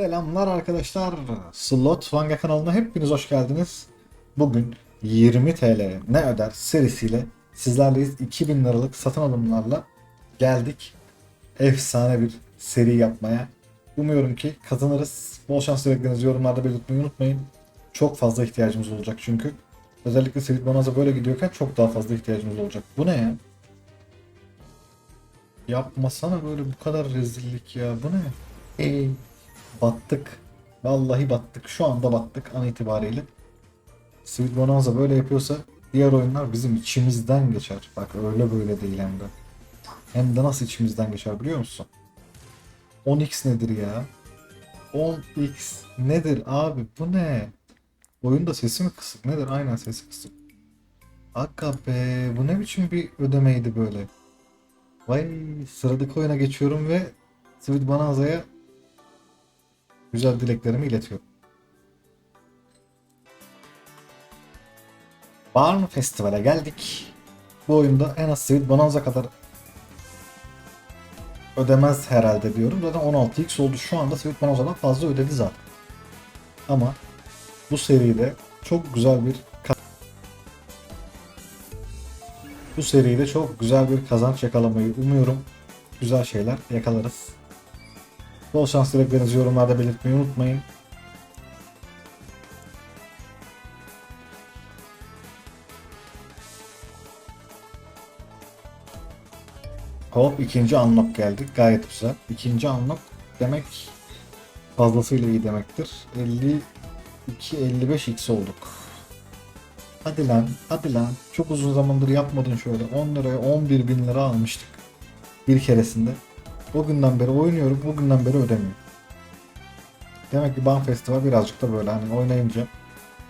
Selamlar arkadaşlar. Slot Vanga kanalına hepiniz hoş geldiniz. Bugün 20 TL ne öder serisiyle sizlerleyiz. 2000 liralık satın alımlarla geldik. Efsane bir seri yapmaya. Umuyorum ki kazanırız. Bol şans dileklerinizi yorumlarda belirtmeyi unutmayın. Çok fazla ihtiyacımız olacak çünkü. Özellikle Sweet Bonanza böyle gidiyorken çok daha fazla ihtiyacımız olacak. Bu ne ya? Yapmasana böyle bu kadar rezillik ya. Bu ne? Ey, battık. Vallahi battık. Şu anda battık an itibariyle. Sweet Bonanza böyle yapıyorsa diğer oyunlar bizim içimizden geçer. Bak öyle böyle değil hem de. Hem de nasıl içimizden geçer biliyor musun? 10x nedir ya? 10x nedir abi bu ne? Oyunda sesi mi kısık nedir? Aynen sesi kısık. Akka be bu ne biçim bir ödemeydi böyle? Vay sıradaki oyuna geçiyorum ve Sweet Bonanza'ya güzel dileklerimi iletiyorum. Barn Festival'e geldik. Bu oyunda en az Sweet Bonanza kadar ödemez herhalde diyorum. Zaten 16x oldu. Şu anda Sweet Bonanza'dan fazla ödedi zaten. Ama bu seride çok güzel bir bu seride çok güzel bir kazanç yakalamayı umuyorum. Güzel şeyler yakalarız. Bol şans dileklerinizi yorumlarda belirtmeyi unutmayın. Hop ikinci unlock geldi. Gayet güzel. İkinci unlock demek fazlasıyla iyi demektir. 52-55x olduk. Hadi lan, hadi lan. Çok uzun zamandır yapmadın şöyle. 10 liraya 11 bin lira almıştık. Bir keresinde. O günden beri oynuyorum, o günden beri ödemiyorum. Demek ki Ban Festival birazcık da böyle hani oynayınca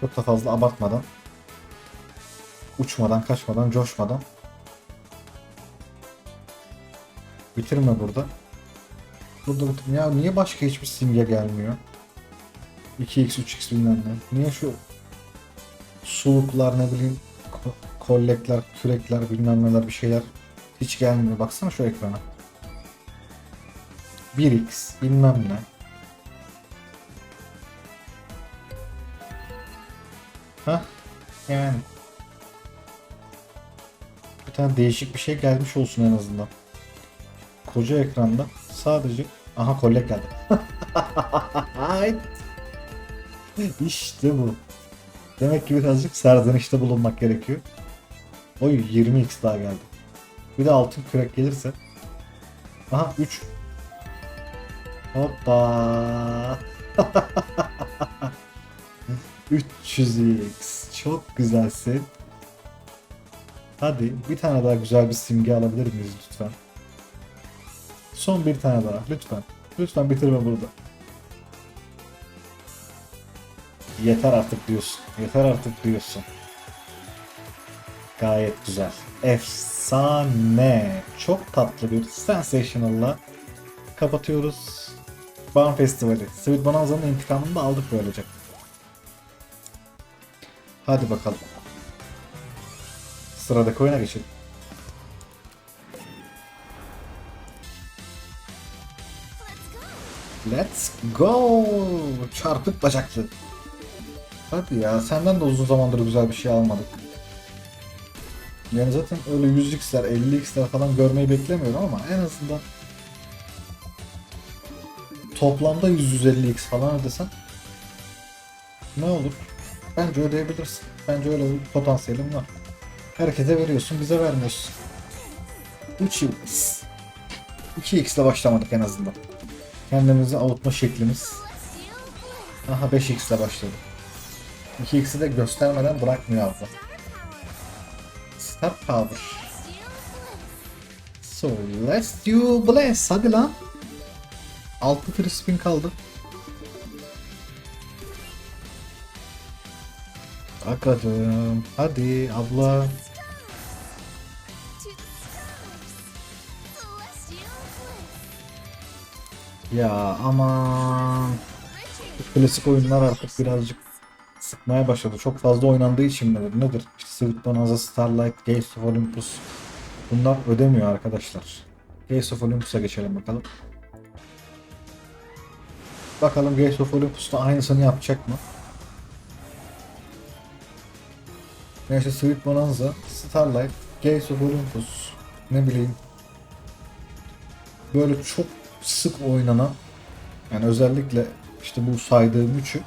çok da fazla abartmadan uçmadan, kaçmadan, coşmadan bitirme burada. Burada bitirme. Ya niye başka hiçbir simge gelmiyor? 2x, 3x bilmem ne. Niye şu suluklar ne bileyim ko- kollekler, kürekler bilmem neler bir şeyler hiç gelmiyor. Baksana şu ekrana. 1x bilmem ne. Hah yani. Bir tane değişik bir şey gelmiş olsun en azından. Koca ekranda sadece aha kollek geldi. işte bu. Demek ki birazcık serzenişte bulunmak gerekiyor. Oy 20x daha geldi. Bir de altın kürek gelirse. Aha 3 Hoppa. 300x. Çok güzelsin. Hadi bir tane daha güzel bir simge alabilir miyiz lütfen? Son bir tane daha lütfen. Lütfen bitirme burada. Yeter artık diyorsun. Yeter artık diyorsun. Gayet güzel. Efsane. Çok tatlı bir sensational'la kapatıyoruz. Barn Festivali. Sweet Bonanza'nın intikamını da aldık böylece. Hadi bakalım. Sıradaki oyuna geçelim. Let's go. Çarpık bacaklı. Hadi ya senden de uzun zamandır güzel bir şey almadık. Yani zaten öyle 100x'ler 50x'ler falan görmeyi beklemiyorum ama en azından toplamda 100-150x falan ödesen ne olur? Bence ödeyebilirsin. Bence öyle bir potansiyelim var. Herkese veriyorsun, bize vermiyorsun. 3x. 2x ile başlamadık en azından. Kendimizi avutma şeklimiz. Aha 5x ile başladı. 2x'i de göstermeden bırakmıyor abla. Star Power. So let's do bless. Hadi lan. 6 free spin kaldı. Bakalım. Hadi abla. Ya aman. Klasik oyunlar artık birazcık sıkmaya başladı. Çok fazla oynandığı için midir? Nedir? İşte Sweet Bonanza, Starlight, Gates of Olympus. Bunlar ödemiyor arkadaşlar. Gates of Olympus'a geçelim bakalım. Bakalım Gates of Olympus'ta aynısını yapacak mı? Neyse Sweet Bonanza, Starlight, Gates of Olympus, ne bileyim. Böyle çok sık oynanan, yani özellikle işte bu saydığım üçü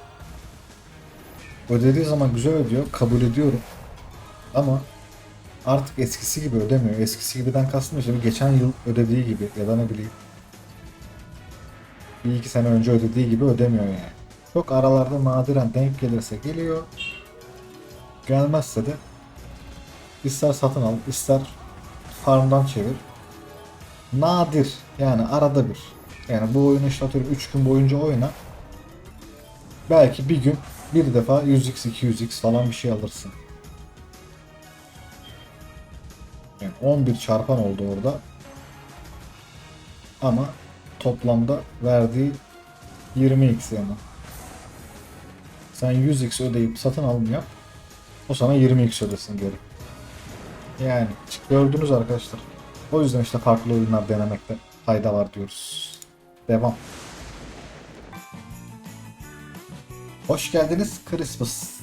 ödediği zaman güzel ödüyor, kabul ediyorum. Ama artık eskisi gibi ödemiyor. Eskisi gibiden kastım işte geçen yıl ödediği gibi ya da ne bileyim bir iki sene önce ödediği gibi ödemiyor yani. Çok aralarda nadiren denk gelirse geliyor. Gelmezse de ister satın al, ister farmdan çevir. Nadir yani arada bir. Yani bu oyunu işte atıyorum 3 gün boyunca oyna. Belki bir gün bir defa 100x 200x falan bir şey alırsın. Yani 11 çarpan oldu orada. Ama toplamda verdiği 20x yani. Sen 100x ödeyip satın alım yap. O sana 20x ödesin geri. Yani gördünüz arkadaşlar. O yüzden işte farklı oyunlar denemekte fayda var diyoruz. Devam. Hoş geldiniz Christmas.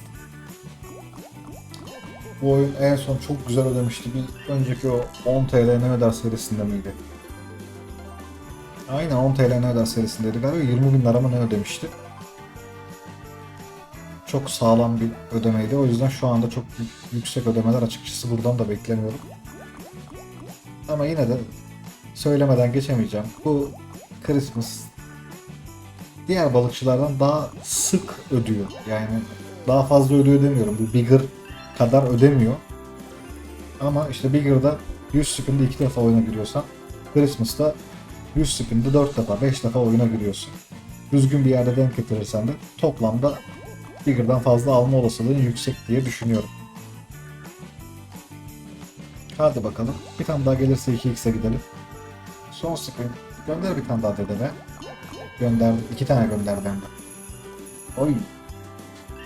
Bu oyun en son çok güzel ödemişti. Bir önceki o 10 TL ne öder serisinde miydi? Aynen 10 TL ne öder serisindeydi galiba 20 bin lira mı ne ödemişti. Çok sağlam bir ödemeydi. O yüzden şu anda çok yü- yüksek ödemeler açıkçası buradan da beklemiyorum. Ama yine de söylemeden geçemeyeceğim. Bu Christmas diğer balıkçılardan daha sık ödüyor. Yani daha fazla ödüyor demiyorum. Bu Bigger kadar ödemiyor. Ama işte Bigger'da 100 spin'de 2 defa oyuna giriyorsan Christmas'ta 100 spin'de 4 defa 5 defa oyuna giriyorsun. Düzgün bir yerde denk getirirsen de toplamda Bigger'dan fazla alma olasılığın yüksek diye düşünüyorum. Hadi bakalım. Bir tane daha gelirse 2x'e gidelim. Son spin. Gönder bir tane daha dedeme. Gönderdi. iki tane gönderdi hem. Oy.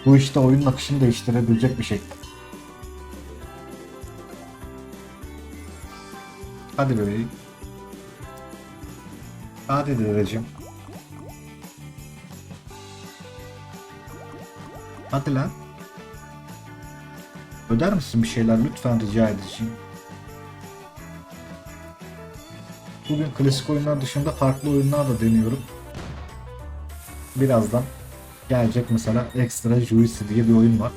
Bu işte oyunun akışını değiştirebilecek bir şey. Hadi bebeğim. Hadi dedeciğim. Hadi lan. Öder misin bir şeyler lütfen rica edeceğim. Bugün klasik oyunlar dışında farklı oyunlar da deniyorum. Birazdan gelecek mesela Extra Juicy diye bir oyun var.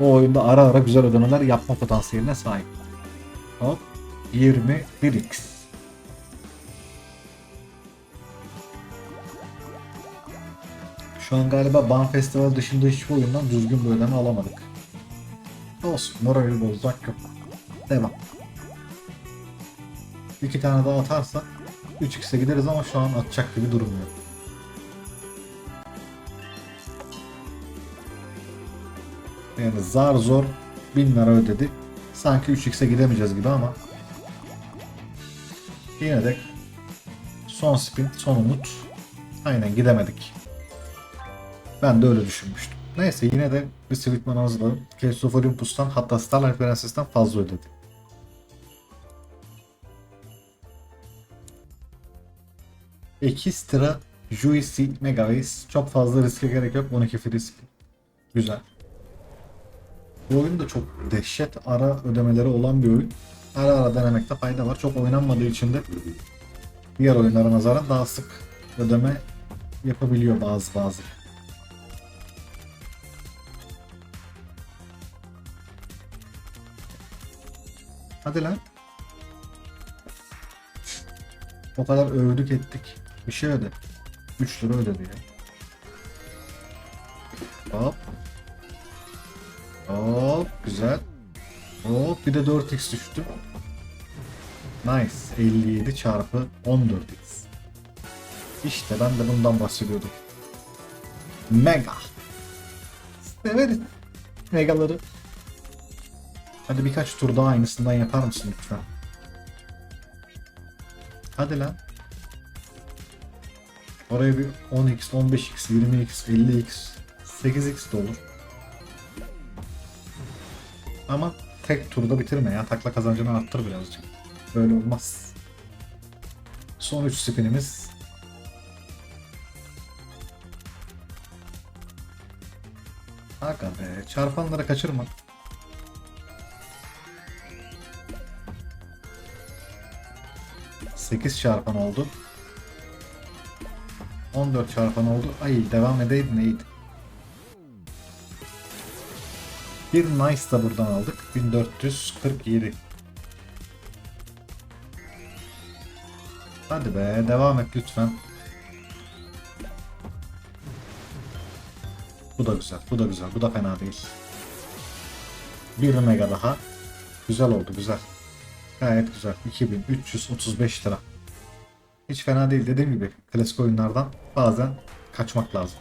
O oyunda ara ara güzel ödemeler yapma potansiyeline sahip. Hop 21x. Şu an galiba Ban Festival dışında hiçbir oyundan düzgün bir ödeme alamadık. Olsun morali bozacak yok. Devam. İki tane daha atarsa 3x'e gideriz ama şu an atacak gibi durmuyor. Yani zar zor 1000 lira ödedi. Sanki 3x'e gidemeyeceğiz gibi ama yine de son spin, son umut. Aynen gidemedik. Ben de öyle düşünmüştüm. Neyse yine de bir Sweetman hazırladım. Case of Olympus'tan hatta Starlight Princess'ten fazla ödedi. Extra Juicy Megaways. Çok fazla riske gerek yok. 12 free spin. Güzel. Bu oyun da çok dehşet ara ödemeleri olan bir oyun. Ara ara denemekte fayda var. Çok oynanmadığı için de diğer oyunlara nazaran daha sık ödeme yapabiliyor bazı bazı. Hadi lan. O kadar övdük ettik. Bir şey öde. 3 lira ödedi ya. Hop. Hop güzel. Hop bir de 4x düştü. Nice. 57 çarpı 14x. İşte ben de bundan bahsediyordum. Mega. Severiz. Megaları. Hadi birkaç tur daha aynısından yapar mısın lütfen? Hadi lan. Oraya bir 10x, 15x, 20x, 50x, 8x de olur. Ama tek turda bitirme ya. Takla kazancını arttır birazcık. Böyle olmaz. Son 3 spinimiz. Aga be. Çarpanları kaçırma. Sekiz çarpan oldu. 14 çarpan oldu. Ay devam edeydin iyiydi. Bir nice da buradan aldık. 1447. Hadi be devam et lütfen. Bu da güzel, bu da güzel, bu da fena değil. Bir mega daha. Güzel oldu, güzel. Gayet güzel. 2335 lira. Hiç fena değil dediğim gibi klasik oyunlardan bazen kaçmak lazım.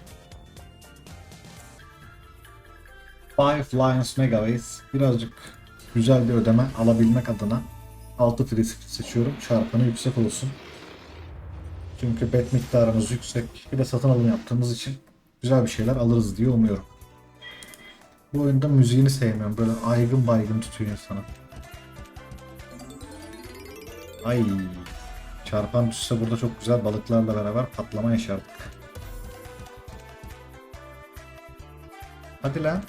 Five Lions Megaways birazcık güzel bir ödeme alabilmek adına 6 free seçiyorum. Çarpanı yüksek olsun. Çünkü bet miktarımız yüksek. Bir de satın alım yaptığımız için güzel bir şeyler alırız diye umuyorum. Bu oyunda müziğini sevmiyorum. Böyle aygın baygın tutuyor insanı. Ay. Çarpan düşse burada çok güzel balıklarla beraber patlama yaşardık. Hadi lan.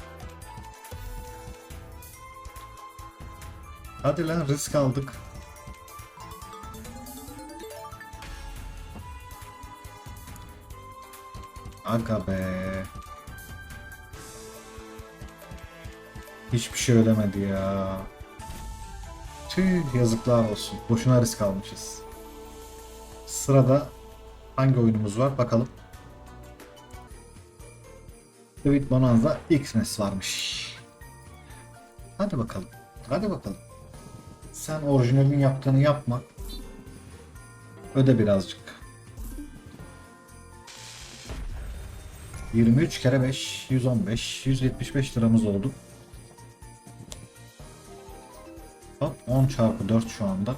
Hadi lan risk aldık. Aga be. Hiçbir şey ödemedi ya. Tüh yazıklar olsun. Boşuna risk almışız. Sırada hangi oyunumuz var bakalım. Sweet Bonanza Xmas varmış. Hadi bakalım. Hadi bakalım. Sen orijinalin yaptığını yapma. Öde birazcık. 23 kere 5, 115, 175 liramız oldu. 10 çarpı 4 şu anda.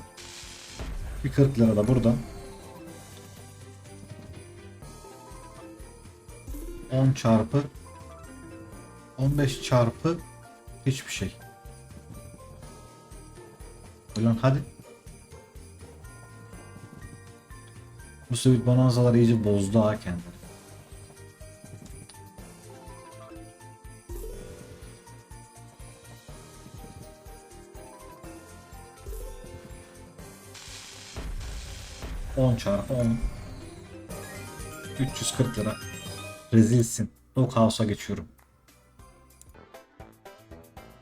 Bir 40 lira da buradan. 10 çarpı 15 çarpı hiçbir şey. Ulan hadi. Bu Sweet Bonanzalar iyice bozdu ha kendini. On çarpı 10 340 lira. Rezilsin. Doghouse'a geçiyorum.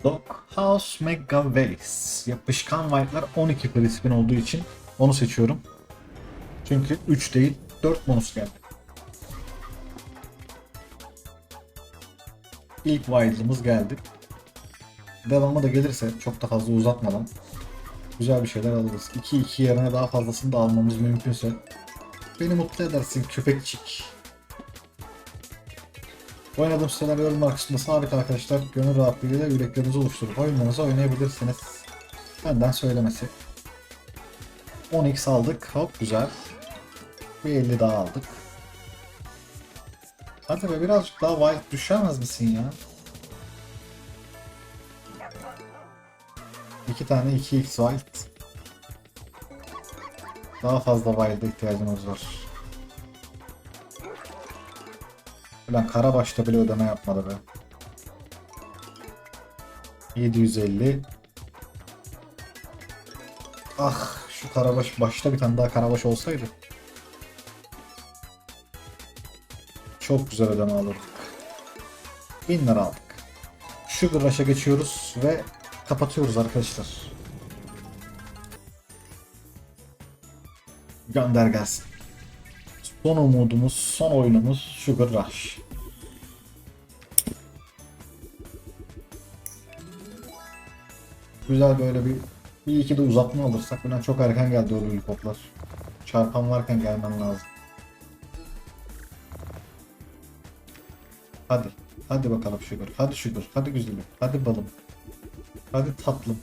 Doghouse Mega Ways Yapışkan white'lar 12 free olduğu için onu seçiyorum. Çünkü 3 değil 4 bonus geldi. İlk wild'ımız geldi. Devamı da gelirse çok da fazla uzatmadan güzel bir şeyler alırız. 2-2 yerine daha fazlasını da almamız mümkünse beni mutlu edersin köpekçik. Oynadığım siteler yorumlar kısmında sabit arkadaşlar. Gönül rahatlığıyla yüreklerinizi oluşturup oyunlarınızı oynayabilirsiniz. Benden söylemesi. 10x aldık. Hop güzel. Bir 50 daha aldık. Hadi be birazcık daha wild düşemez misin ya? İki tane 2x wild. Daha fazla wild'a ihtiyacımız var. Ulan Karabaş'ta bile ödeme yapmadı be. 750. Ah şu Karabaş başta bir tane daha Karabaş olsaydı. Çok güzel ödeme alırdık. 1000 lira aldık. Sugar Rush'a geçiyoruz ve kapatıyoruz arkadaşlar. Gönder gelsin. Son umudumuz, son oyunumuz Sugar Rush. Güzel böyle bir bir iki de uzatma alırsak falan çok erken geldi o lollipoplar. Çarpan varken gelmen lazım. Hadi. Hadi bakalım Sugar. Hadi Sugar. Hadi güzelim. Hadi balım. Hadi tatlım.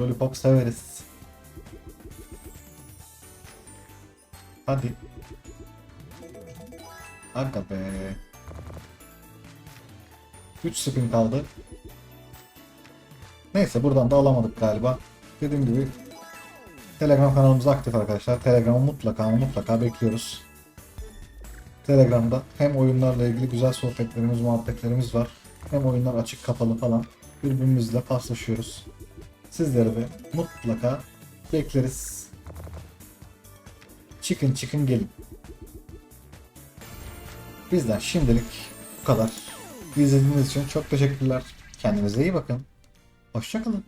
Lollipop severiz. Hadi. Aga be. 3 spin kaldı. Neyse buradan da alamadık galiba. Dediğim gibi Telegram kanalımız aktif arkadaşlar. Telegram'ı mutlaka mutlaka bekliyoruz. Telegram'da hem oyunlarla ilgili güzel sohbetlerimiz, muhabbetlerimiz var. Hem oyunlar açık kapalı falan. Birbirimizle paslaşıyoruz. Sizleri de mutlaka bekleriz. Çıkın çıkın gelin. Bizden şimdilik bu kadar. İzlediğiniz için çok teşekkürler. Kendinize iyi bakın. Hoşçakalın.